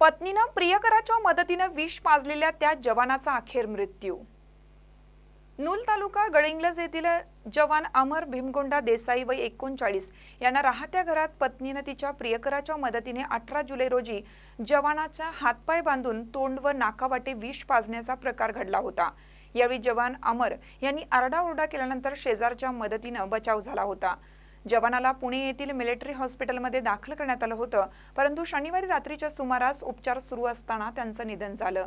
पत्नीनं प्रियकराच्या मदतीनं विष पाजलेल्या त्या जवानाचा अखेर मृत्यू. नूल तालुका गडिंग्लज येथील जवान अमर भीमगोंडा देसाई वय एकोणचाळीस यांना राहत्या घरात पत्नीनं तिच्या प्रियकराच्या मदतीने अठरा जुलै रोजी जवानाचा हातपाय बांधून तोंड व नाकावाटे विष पाजण्याचा प्रकार घडला होता. यावेळी जवान अमर यांनी आरडाओरडा केल्यानंतर शेजारच्या मदतीनं बचाव झाला होता. जवानाला पुणे येथील मिलिटरी हॉस्पिटलमध्ये दाखल करण्यात आलं होतं परंतु शनिवारी रात्रीच्या सुमारास उपचार सुरू असताना त्यांचं निधन झालं.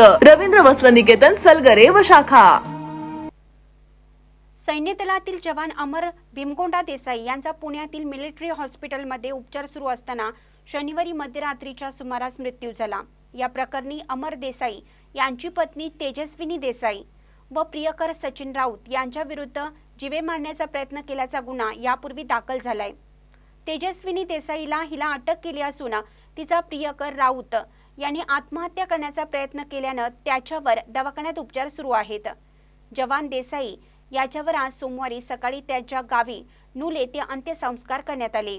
रवींद्र वस्त्र निकेतन सलगरे व शाखा. सैन्य दलातील जवान अमर भीमगोंडा देसाई यांचा पुण्यातील मिलिटरी हॉस्पिटलमध्ये उपचार सुरू असताना शनिवारी मध्यरात्रीच्या सुमारास मृत्यू झाला. या प्रकरणी अमर देसाई यांची पत्नी तेजस्विनी देसाई व प्रियकर सचिन राऊत यांच्या विरुद्ध जिवे मारण्याचा प्रयत्न केल्याचा गुन्हा यापूर्वी दाखल झालाय. तेजस्विनी देसाईला हिला अटक केली असून तिचा प्रियकर राऊत यांनी आत्महत्या करण्याचा प्रयत्न केल्यानं त्याच्यावर दवाखान्यात उपचार सुरू आहेत. जवान देसाई याच्यावर आज सोमवारी सकाळी त्याच्या गावी नूल येथे अंत्यसंस्कार करण्यात आले.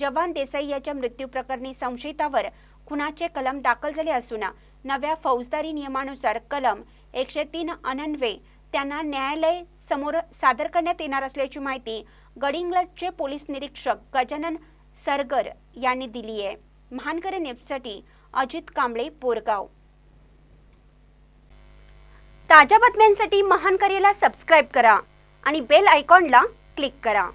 जवान देसाई याच्या मृत्यू प्रकरणी संशयितावर खुनाचे कलम दाखल झाले असून नव्या फौजदारी नियमानुसार कलम एकशे तीन अनन्वे त्यांना न्यायालय समोर सादर करण्यात येणार असल्याची माहिती गडिंग्लजचे पोलीस निरीक्षक गजानन सरगर यांनी दिली आहे महानकर न्यूजसाठी अजित कांबळे बोरगाव. ताज्या बातम्यांसाठी महान करेला सबस्क्राईब करा आणि बेल आयकॉनला क्लिक करा.